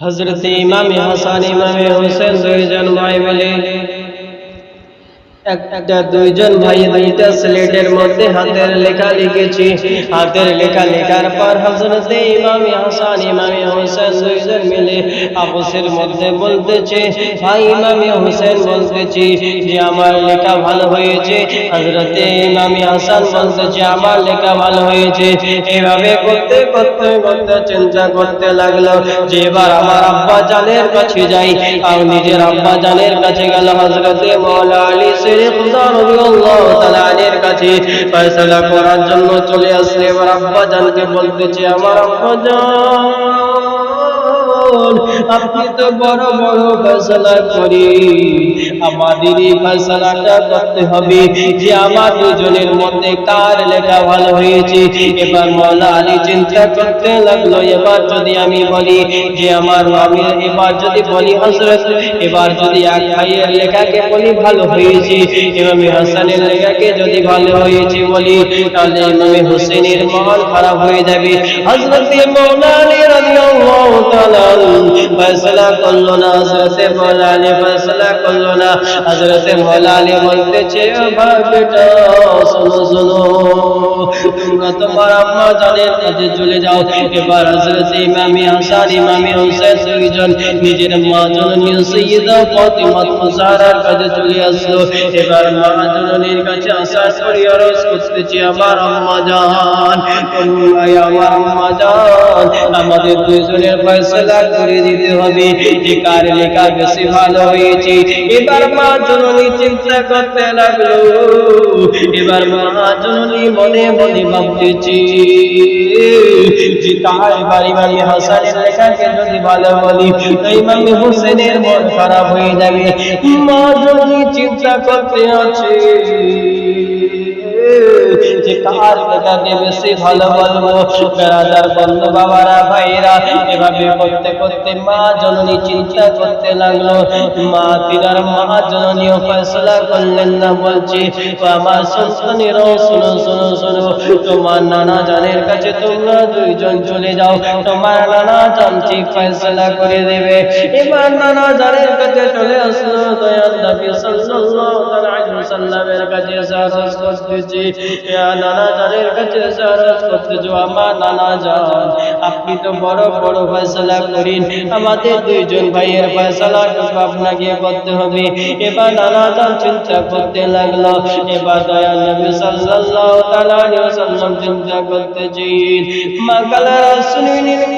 হজরত ইমাম হাসান ইমাম হোসেন দুইজন ভাই মিলে একটা দুইজন ভাই দুইটা স্লেটের মধ্যে হাতের লেখা লিখেছি হাতের লেখা লেখার পর হজরত ইমামে হাসান ইমামে হোসেন দুইজন মিলে আপসের মধ্যে বলতেছে ভাই ইমামে হোসেন বলতেছি যে আমার লেখা ভালো হয়েছে হজরত ইমামে হাসান বলতেছে আমার লেখা ভালো হয়েছে এভাবে করতে করতে করতে চিন্তা করতে লাগল। যে এবার আমার আব্বা জানের কাছে যাই আর নিজের আব্বা জানের কাছে গেল হজরতে মৌলা আলী শেখ করার জন্য চলে আসলে এবার আব্বা জানকে বলতেছে আমার আব্বা জান আপনি তো বড় বড় ফয়সালা করি। আমাদের এই ফয়সালাটা করতে হবে যে আমার দুজনের মধ্যে কার লেখা ভালো হয়েছে। এবার মৌলা চিন্তা করতে লাগল, এবার যদি আমি বলি যে আমার আমি এবার যদি বলি হজরত এবার যদি এক ভাইয়ের লেখাকে বলি ভালো হয়েছে, ইমামে হাসানের লেখাকে যদি ভালো হয়েছে বলি, তাহলে ইমামে হোসেনের মন খারাপ হয়ে যাবে। হজরত মৌলা আলী রাদিয়াল্লাহু তাআলা ফয়সালা করল না হজরতে মৌলা আলী ফয়সালা করল না। হজরতে মৌলা আলী বলতেছে ও ভাই বেটা শোনো শোনো। তোমরা তোমার আম্মা জানের কাছে চলে যাও। এবার হজরত ইমামি হাসান ইমামি হোসেন দুইজন নিজের মা জননী সৈয়দা ফাতিমা মুজাহারার কাছে চলে আসলো। এবার মা জননীর কাছে আসার পরে আরজ করতেছি, আমার আম্মা জান তোমরাই আমার আম্মা জান আমাদের দুইজনের ফয়সালা করে দিতে হবে। যে কার লেখা বেশি ভালো হয়েছে, এবার মা জননী চিন্তা করতে লাগল। এবার মা জননী মনে মনে ভাবতেছি যে বাড়ি বলি তো ইমামি হোসেনের মন খারাপ হয়ে যাবে। মা জননী চিন্তা করতে আছে। যে কার লেখাকে বেশি ভালো বলব? বন্ধু বাবারা, ভাইরা। এভাবে করতে করতে মা জননী চিন্তা করতে লাগল। মা তিনার মা জননীও ফয়সলা করলেন না, বলছে আমার সন্তানেরাও শোনো শোনো শোনো। তোমার নানা জানের কাছে তোমরা দুইজন চলে যাও। তোমার নানা জান ঠিক ফয়সলা করে দেবে। এবার নানা জানের কাছে চলে আসলো। দয়াল নবী সাল্লাল্লাহু আলাইহি ওয়াসাল্লামের কাছে সারাস করতেছি ইয়া নানা জানের কাছে সারাস করতেছো আমার নানা জান। আপনি তো বড় বড় ফয়সলা করেন। আমাদের দুইজন ভাইয়ের ফয়সলা আপনাকে করতে হবে। এবার নানা জান চিন্তা করতে লাগল। এবার দয়া নবী সাল্লাল্লাহু তাআলা আলাইহি ওয়াসাল্লাম চিন্তা করতেছেন মা কালারা শুনিলেন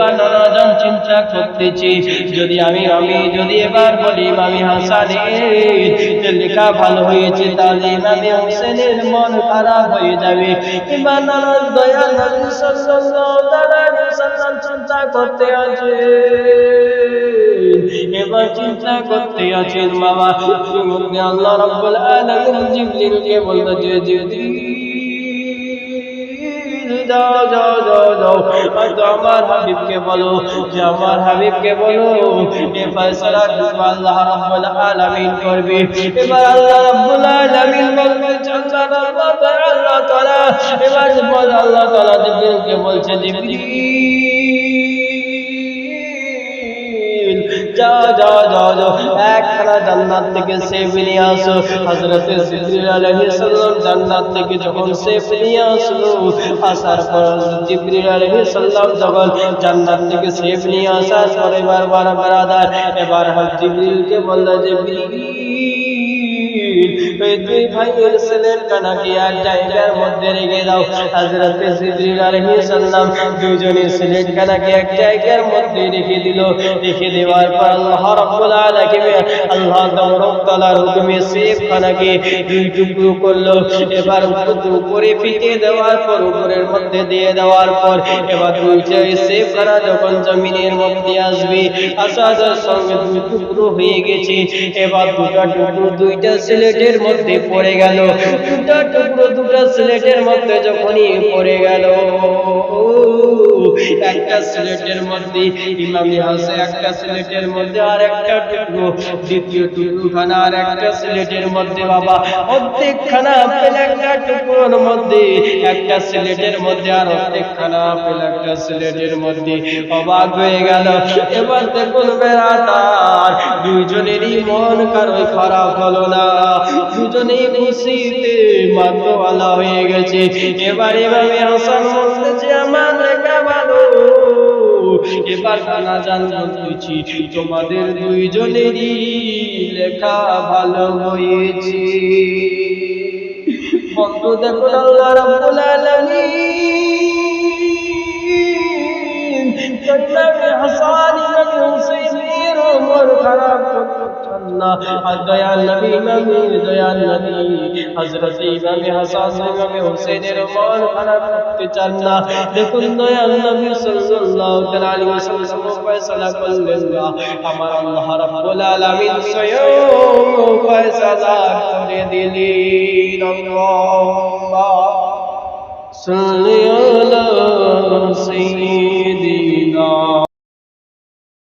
এবার নানাজন চিন্তা করতেছি যদি আমি আমি, যদি এবার বলি, আমি হাসানের লেখা ভালো হয়েছে তাহলে ইমামে হোসেনের মন খারাপ হয়ে যাবে। এবার চিন্তা করতে আছে। এবার চিন্তা করতে আছেন বাবা। আল্লাহ রাব্বুল আলামিন জিবরিলকে বলল যে যে যাও যাও যাও যাও। হয়তো আমার হাবিবকে বলো, যে আমার হাবিবকে বলো, এ ফয়সালা আল্লাহ রাব্বুল আলামিন করবে। এবার আল্লাহ রাব্বুল আলামিন বলবে আল্লাহ আল্লাহ তাআলা। এবার আল্লাহ তাআলা জিবরিলকে বলছে, জিবরিল। যাও যাও যাও যাও একখানা জান্নাত থেকে সেফ নিয়ে আসো হজরতের জিবরিল আলাইহিস সালাম জান্নাত থেকে যখন সেফ নিয়ে আসলো, আসার পর জিবরিল আলাইহিস সালাম যখন জান্নাত থেকে সেফ নিয়ে আসার পর এবার বারবার আদার এবার জিবরিলকে যে জিবরিল দুই দুই টুকরো করল। এবার উপরে ফিকে দেওয়ার পর উপরের মধ্যে দিয়ে দেওয়ার পর এবার সেফ খানা যখন জমিনের মধ্যে আসবে আসার সঙ্গে দুই টুকরো হয়ে গেছে। এবার দুটা টুকরো দুইটা সিলেটের মধ্যে পড়ে গেল। দুটা টুকরো দুটা সিলেটের মধ্যে যখনই পড়ে গেল। একটা সিলেটের মধ্যে ইমামি হাসে একটা সিলেটের মধ্যে, আর একটা টুকরো। দ্বিতীয় টুকরোখানা, আর একটা সিলেটের মধ্যে, বাবা। অর্ধেক খানা পেল একটা টুকরোর মধ্যে। একটা সিলেটের মধ্যে, আর অর্ধেক খানা পেল একটা সিলেটের মধ্যে। অবাক হয়ে গেল। এবার দেখুন বেড়াতার দুইজনেরই মন কারোই খারাপ হলো না। দুজনেই খুশিতে মাতোয়ালা হয়ে গেছে। এবার এভাবে হাসান বলতেছে আমার লেখা ভালো। এবার কানা জান বুঝি তোমাদের দুইজনেরই লেখা ভালো হয়েছে। বন্ধু দেখুন আল্লাহ রাব্বুল আলামিন না দয়াল নবী মামির দয়াল নবী। হযরত ইমাম হাসান ইমাম হোসেনের মন খারাপ করতে চান না। দেখুন দয়াল নবী সাল্লাল্লাহু আলাইহি ওয়াসাল্লাম ফয়সালা করলেন না। আমার আল্লাহ রাব্বুল আলামিন স্বয়ং ফয়সালা করে দিলেন আল্লাহ। সাল্লাল্লাহু আলা সাইয়্যিদিনা।